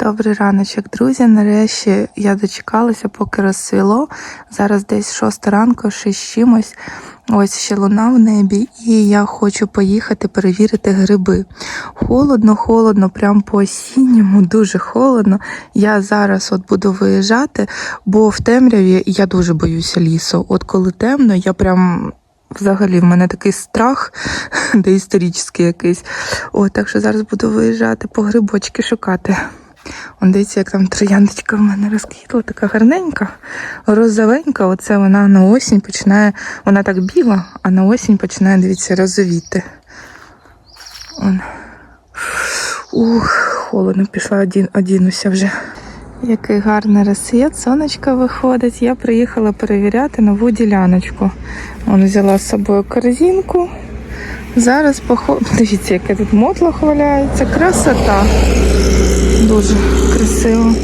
Добрий раночок, друзі. Нарешті я дочекалася, поки розсвіло. Зараз десь 6 ранку, 6 з чимось. Ось ще луна в небі, і я хочу поїхати перевірити гриби. Холодно, холодно, прям по осінньому, дуже холодно. Я зараз от буду виїжджати, бо в темряві я дуже боюся лісу. От коли темно, я прям. Взагалі, в мене такий страх, доісторичний якийсь. О, так що зараз буду виїжджати по грибочки шукати. Он дивіться, як там трояндочка в мене розквітла, така гарненька, розовенька. Оце вона на осінь починає, вона так біла, а на осінь починає, дивіться, розовіти. Он. Ух, холодно, пішла один, одінуся вже. Який гарний розсвіт, сонечко виходить. Я приїхала перевіряти нову діляночку. Вон взяла з собою корзинку. Зараз поход... Дивіться, яке тут мотлох валяється. Красота. Дуже красиво.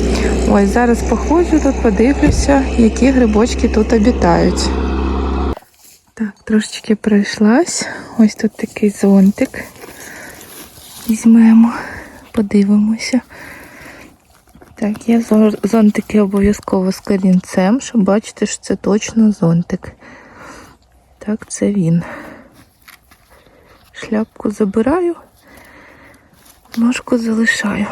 Ой, зараз походжу тут, подивлюся, які грибочки тут обітають. Так, трошечки пройшлась. Ось тут такий зонтик. Візьмемо, подивимося. Так, є зонтики обов'язково з корінцем, щоб бачити, що це точно зонтик. Так, це він. Шляпку забираю, ножку залишаю.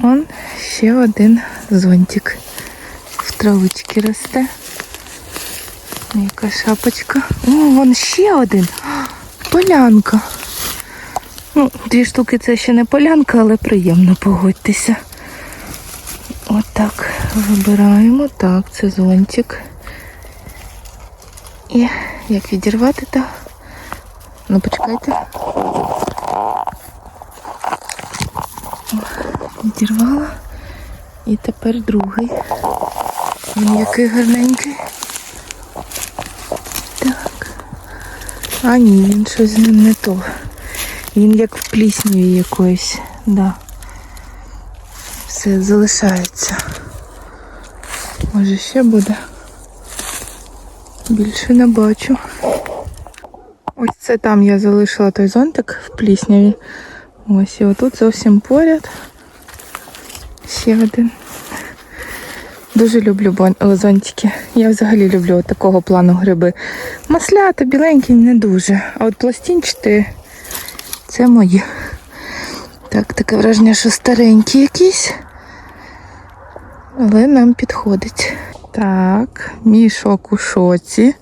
Он ще один зонтик. В травичці росте. Яка шапочка. О, вон ще один. Полянка. Ну, дві штуки це ще не полянка, але приємно погодьтеся. Отак вибираємо. Так, це зонтик. І як відірвати так? Ну, почекайте. Відірвала. І тепер другий. Він який гарненький. Так. А ні, він щось з не то. Він як в плісняві якоїсь. Да. Все залишається. Може ще буде. Більше не бачу. Це там я залишила той зонтик в плісняві. Ось і отут зовсім поряд. Ще один. Дуже люблю зонтики. Я взагалі люблю от такого плану гриби. Маслята, біленькі не дуже. А от пластинчаті це мої. Так, таке враження, що старенькі якісь. Але нам підходить. Так, мішок у шоці.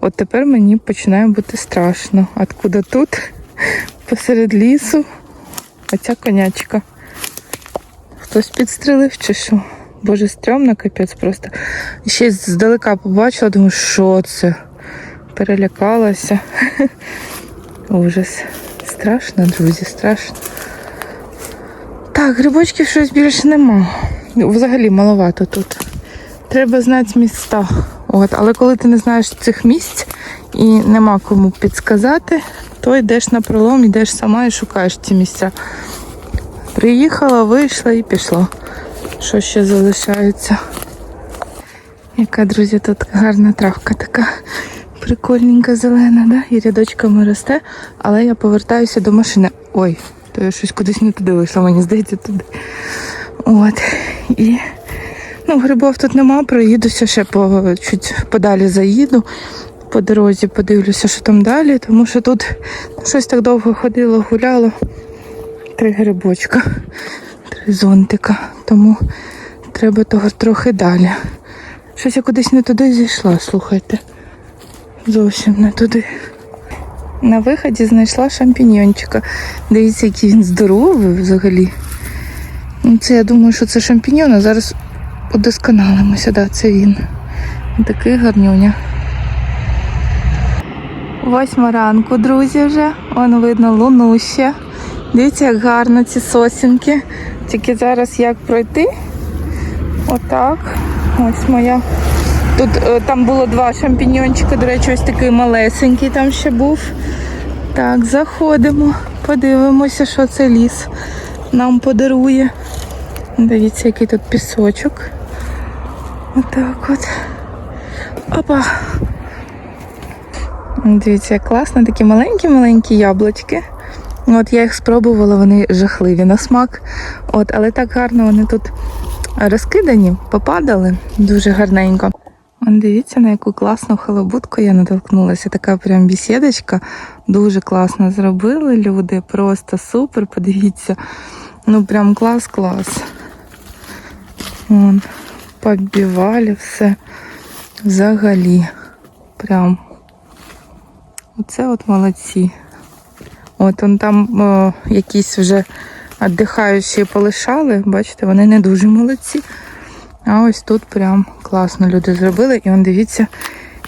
От тепер мені починає бути страшно. Откуда тут? Посеред лісу. Оця конячка. Хтось підстрелив чи що? Боже, стрьомно, капець просто. Ще здалека побачила, думаю, що це? Перелякалася. Ужас. Страшно, друзі, страшно. Так, грибочків щось більше нема. Взагалі маловато тут. Треба знати міста. От, але коли ти не знаєш цих місць і нема кому підсказати, то йдеш на пролом, йдеш сама і шукаєш ці місця. Приїхала, вийшла і пішла. Що ще залишається? Яка, друзі, тут гарна травка така прикольненька зелена, да? і рядочками росте, але я повертаюся до машини. Ой, то я щось кудись не туди вийшла, мені здається, туди. От. І ну, грибов тут нема, проїдуся ще по чуть подалі заїду. По дорозі подивлюся, що там далі, тому що тут щось так довго ходило, гуляло. Три грибочка, три зонтика. Тому треба того трохи далі. Щось я кудись не туди зійшла, слухайте. Зовсім не туди. На виході знайшла шампіньончика. Дивіться, який він здоровий взагалі. Ну, Це я думаю, що це шампіньон, а зараз удосконалимося. Да, це він. Такий гарнюня. Восьма ранку, друзі, вже. Вон видно луну ще. Дивіться, як гарно ці сосінки. Тільки зараз як пройти. Отак. Ось моя. Тут е, там було два шампіньончика, до речі, ось такий малесенький там ще був. Так, заходимо, подивимося, що це ліс нам подарує. Дивіться, який тут пісочок. Отак от. Опа. Дивіться, як класно, такі маленькі-маленькі яблучки. От я їх спробувала, вони жахливі на смак. От, але так гарно вони тут розкидані, попадали дуже гарненько. Дивіться, на яку класну халабутку я натолкнулася. Така прям бесідочка. Дуже класно зробили люди. Просто супер. Подивіться. Ну прям клас-клас. Вон, побівали все. Взагалі. Прям. Оце от молодці. От он там о, якісь вже віддихаючі полишали. Бачите, вони не дуже молодці. А ось тут прям класно люди зробили. І он дивіться,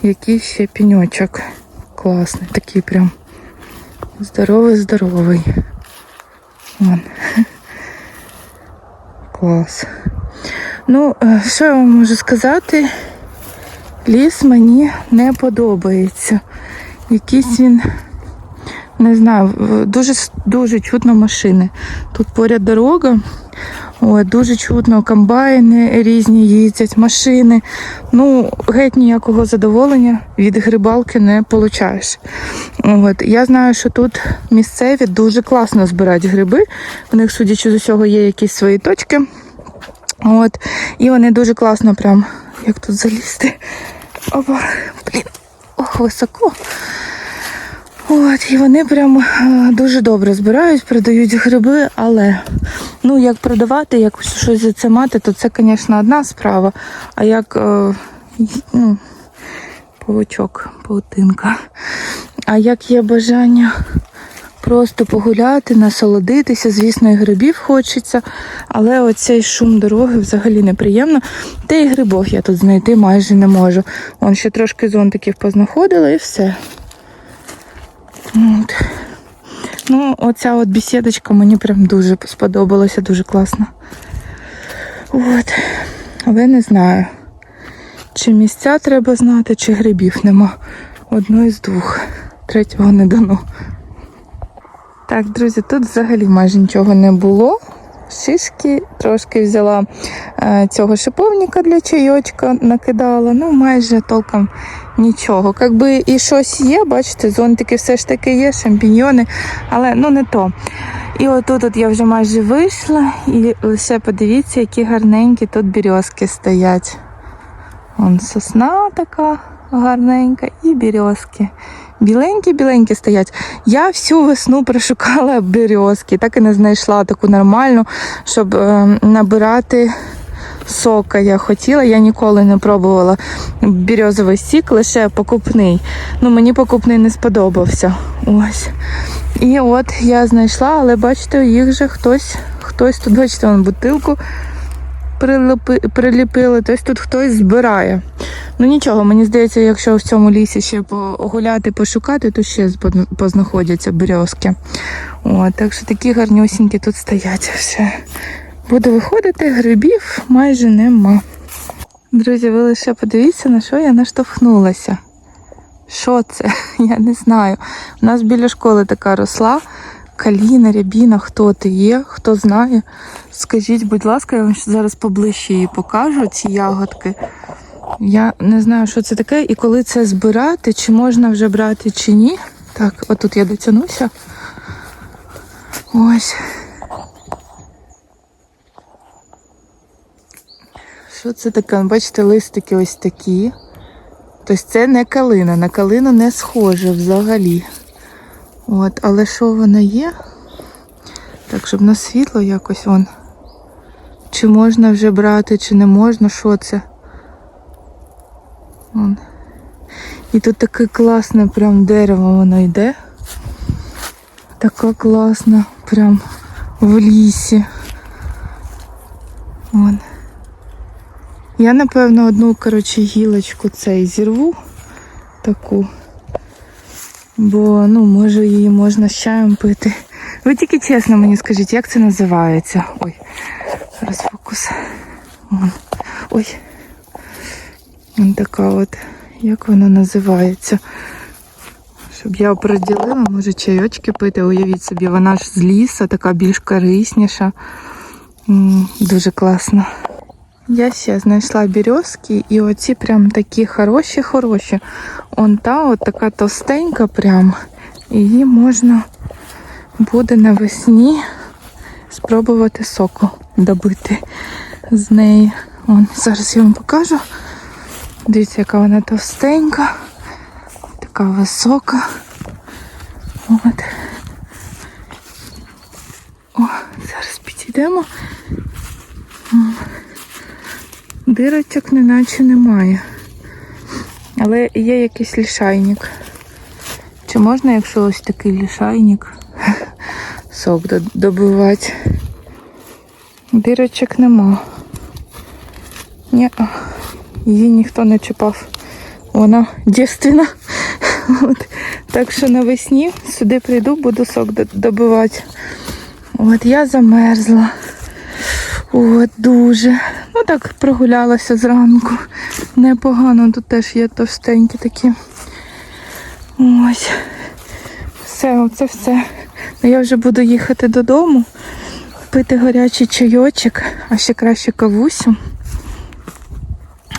який ще піньочок. Класний, такий прям здоровий, здоровий. Вон. Клас. Ну, е, що я вам можу сказати? Ліс мені не подобається. Якийсь він, не знаю, дуже, дуже чутно машини. Тут поряд дорога. Ой, дуже чутно комбайни різні їздять, машини. Ну, геть ніякого задоволення від грибалки не получаєш. От. Я знаю, що тут місцеві дуже класно збирають гриби. У них, судячи з усього, є якісь свої точки. От. І вони дуже класно прям, як тут залізти. Опа, блін, ох, високо. От, і вони прям е, дуже добре збирають, продають гриби, але ну як продавати, як щось за це мати, то це, звісно, одна справа. А як е, ну, павучок, паутинка. А як є бажання просто погуляти, насолодитися, звісно, і грибів хочеться, але оцей шум дороги взагалі неприємно. Та й грибов я тут знайти майже не можу. Вон ще трошки зонтиків познаходила і все. От. Ну, оця от бесідочка мені прям дуже сподобалася, дуже класно. От. Але не знаю, чи місця треба знати, чи грибів нема. Одно із двох. Третього не дано. Так, друзі, тут взагалі майже нічого не було. Шишки трошки взяла е, цього шиповника для чайочка, накидала. Ну, майже толком нічого. Якби і щось є, бачите, зонтики все ж таки є, шампіньйони, але ну не то. І отут от я вже майже вийшла, і лише подивіться, які гарненькі тут березки стоять. Вон сосна така гарненька і березки. Біленькі-біленькі стоять. Я всю весну пришукала березки, так і не знайшла таку нормальну, щоб е, набирати сока. Я хотіла, я ніколи не пробувала березовий сік, лише покупний. Ну, мені покупний не сподобався. Ось. І от я знайшла, але бачите, їх же хтось, хтось тут, бачите, вон бутилку прилипи, приліпили, тобто тут хтось збирає. Ну нічого, мені здається, якщо в цьому лісі ще погуляти, пошукати, то ще познаходяться березки. Так що такі гарнюсінькі тут стоять все. Буду виходити, грибів майже нема. Друзі, ви лише подивіться, на що я наштовхнулася. Що це? Я не знаю. У нас біля школи така росла. Каліна, рябіна, хто ти є, хто знає. Скажіть, будь ласка, я вам зараз поближче її покажу, ці ягодки. Я не знаю, що це таке, і коли це збирати, чи можна вже брати, чи ні. Так, отут я дотягнуся. Ось. Що це таке? Бачите, листики ось такі. Тобто це не калина, на калину не схоже взагалі. От, але що воно є? Так, щоб на світло якось вон. Чи можна вже брати, чи не можна, що це? Вон. І тут таке класне прям дерево воно йде. Така класна, прям в лісі. Вон. Я, напевно, одну, коротше, гілочку цей зірву таку. Бо, ну, може, її можна з чаєм пити. Ви тільки чесно мені скажіть, як це називається? Ой, зараз фокус. Вон. Ой. Вон така от. Як вона називається? Щоб я приділила, може чайочки пити, уявіть собі, вона ж з лісу, така більш корисніша. Дуже класно. Я ще знайшла березки, і оці прям такі хороші-хороші. Он та от така товстенька прям. Її можна буде навесні спробувати соку добити з неї. Вон, зараз я вам покажу. Дивіться, яка вона товстенька, така висока. От. О, зараз підійдемо. Дирочок неначе немає. Але є якийсь лішайник. Чи можна, якщо ось такий лішайник, сок до- добивати? Дирочок нема. Ні, її ніхто не чіпав. Вона дівственна. От. Так що навесні сюди прийду, буду сок до- добивати. От я замерзла. От дуже. Ну так прогулялася зранку. Непогано, тут теж є товстенькі такі. Ось. Все, оце все. Ну, Я вже буду їхати додому, пити гарячий чайочок, а ще краще кавусю.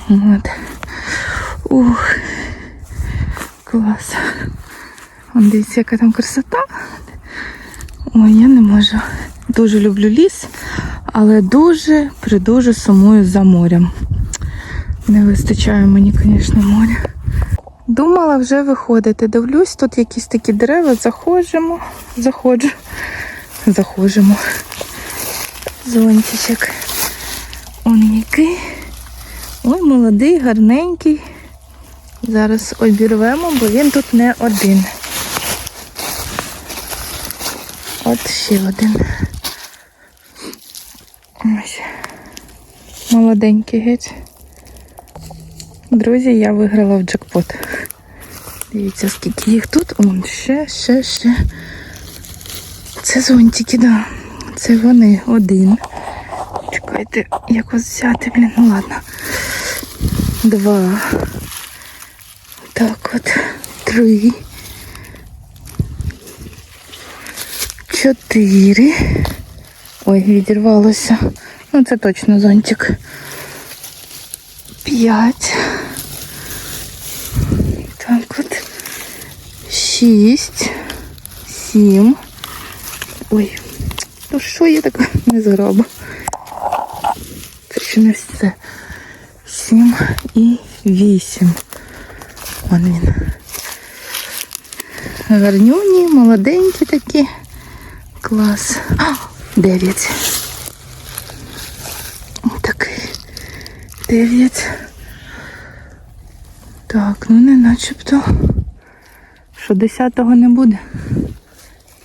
От. Ух. Клас. Вон дивіться, яка там красота. Ой, я не можу. Дуже люблю ліс, але дуже придуже сумую за морем. Не вистачає мені, звісно, моря. Думала вже виходити. Дивлюсь, тут якісь такі дерева, заходимо, заходжу, заходимо. Зонтичок. Он який. Ой, молодий, гарненький. Зараз обірвемо, бо він тут не один. От ще один. Ось. Молоденький геть. Друзі, я виграла в джекпот. Дивіться, скільки їх тут. Вон, ще, ще, ще. Це зонтики, да. Це вони один. Чекайте, як вас взяти, блін, ну ладно. Два. Так от. Три. Чотири. Ой, відірвалося. Ну, це точно зонтик. П'ять. Так от. Шість. Сім. Ой. Ну що я так не зроблю? Це ще не все. Сім і вісім. Вон він. Гарнюні, молоденькі такі. Клас. А, дев'ять. Такий. Дев'ять. Так, ну не начебто. Що десятого не буде.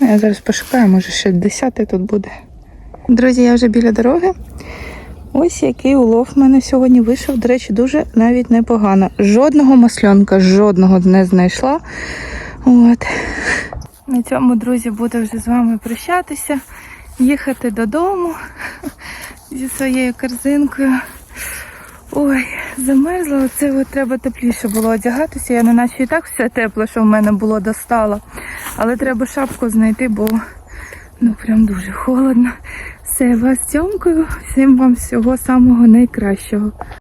Ну, Я зараз пошукаю, може ще десятий тут буде. Друзі, я вже біля дороги. Ось який улов в мене сьогодні вийшов. До речі, дуже навіть непогано. Жодного маслянка, жодного не знайшла. От. На цьому, друзі, буду вже з вами прощатися, їхати додому зі своєю корзинкою. Ой, замерзла, оце от треба тепліше було одягатися. Я не наче і так все тепле, що в мене було достало. Але треба шапку знайти, бо ну прям дуже холодно. Все, вас цьомкою. Всім вам всього самого найкращого.